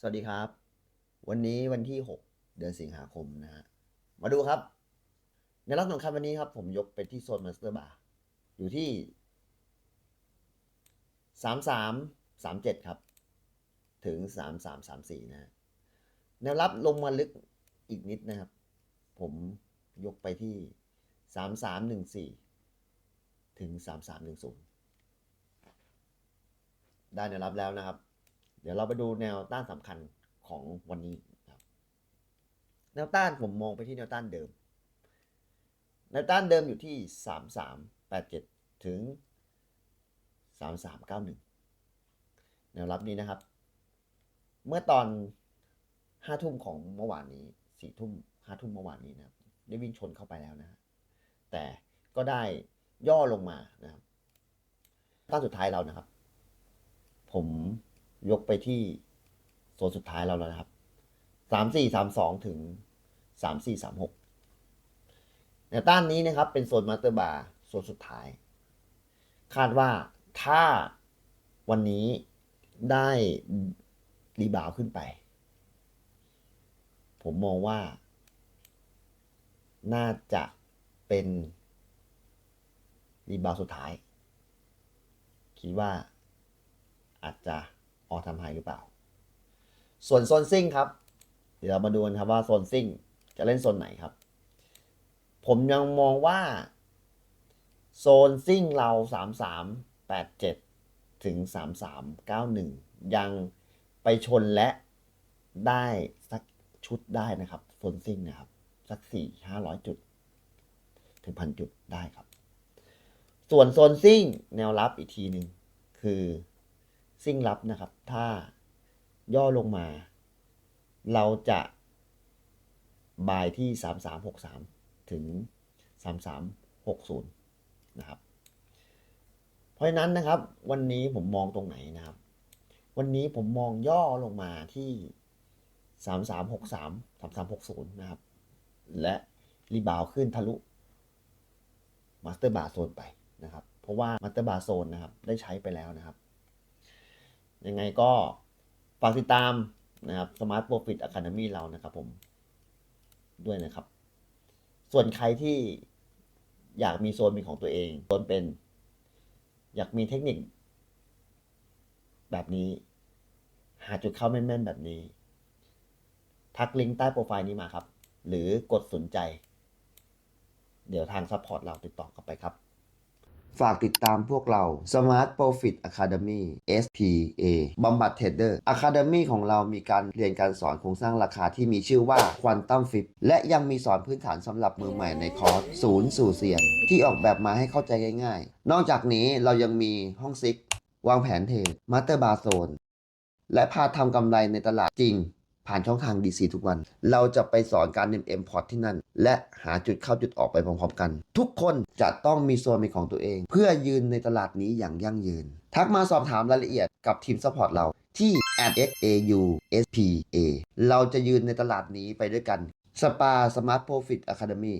สวัสดีครับ วันนี้วันที่ 6 เดือนสิงหาคมนะฮะมาดูครับในรอบสำคัญวันนี้ครับ ผมยกไปที่โซนมาสเตอร์บาร์อยู่ที่ 33 37 ครับ ถึง 33 34 นะฮะแนวรับลงมาลึกอีกนิดนะครับ ผมยกไปที่ 3314 ถึง 3310 ได้แนวรับแล้วนะครับ เดี๋ยวเราไปดูแนวต้านสำคัญของวันนี้ครับแนวต้านผมมองไปที่แนวต้านเดิม แนวต้านเดิมอยู่ที่สามสามแปดเจ็ดถึงสามสามเก้าหนึ่งแนวรับนี้นะครับ เมื่อตอนห้าทุ่มของเมื่อวานนี้สี่ทุ่มห้าทุ่มเมื่อวานนี้นะครับ ได้วิ่งชนเข้าไปแล้วนะฮะแต่ก็ได้ย่อลงมานะครับต้านสุดท้ายเรานะครับ ผม ยกไปที่โซนสุดท้ายเราแล้วนะครับสามสี่สามสองถึงสามสี่สามหกแนวต้านนี้นะครับเป็นโซนมาสเตอร์บาร์โซนสุดท้าย คาดว่าถ้าวันนี้ได้รีบาวขึ้นไป ผมมองว่า น่าจะเป็นรีบาวสุดท้าย คิดว่าอาจจะ ออกทำไฮหรือเปล่า ส่วนโซนซิ่งครับ เดี๋ยวเรามาดูกันครับว่าโซนซิ่งจะเล่นโซนไหนครับ ผมยังมองว่า โซนซิ่งเรา 3387 ถึง 3391 ยังไปชนและได้สักชุดได้นะครับโซนซิ่งนะครับ สัก 4 500 จุด ถึงพันจุดได้ครับ ส่วนโซนซิ่งแนวรับอีกทีหนึ่งคือ ซิ่งรับนะครับ ถ้าย่อลงมา เราจะบายที่ 3363 ถึง 3360 นะครับ เพราะฉะนั้นนะครับ วันนี้ผมมองตรงไหนนะครับ วันนี้ผมมองย่อลงมาที่ 3363 3360 นะครับ และรีบาวขึ้นทะลุมาสเตอร์บาร์โซนไปนะครับ เพราะว่ามาสเตอร์บาร์โซนนะครับ ได้ใช้ไปแล้วนะครับ ยังไงก็ฝากติดตามนะครับ Smart Profit Academy เรานะครับผมด้วยนะครับ ส่วนใครที่อยากมีโซนเป็นของตัวเองโซนเป็น อยากมีเทคนิค แบบนี้ หาจุดเข้าแม่นๆแบบนี้ ทักลิงก์ใต้โปรไฟล์นี้มาครับ หรือกดสนใจ เดี๋ยวทางซัพพอร์ตเราติดต่อกลับไปครับ ฝากติดตามพวกเรา Smart Profit Academy SPA บำบัดเทรดเดอร์ Academy ของเรามีการเรียนการสอนโครงสร้างราคาที่มีชื่อว่า Quantum Flip และยังมีสอนพื้นฐานสำหรับมือใหม่ในคอร์สศูนย์สู่เซียนที่ออกแบบมาให้เข้าใจง่ายๆ นอกจากนี้เรายังมีห้องซิก วางแผนเทรด Master Bar Zone และพาทำกำไรในตลาดจริง ผ่านช่องทาง DC ทุกวัน เราจะไปสอนการเนมเอ็มพอร์ตที่นั่น และหาจุดเข้าจุดออกไปพร้อมๆกัน ทุกคนจะต้องมีโซนเป็นของตัวเอง เพื่อยืนในตลาดนี้อย่างยั่งยืน ทักมาสอบถามรายละเอียดกับทีมซัพพอร์ตเราที่ @xauspa เราจะยืนในตลาดนี้ไปด้วยกันสปาสมาร์ทโปรฟิตอะคาเดมี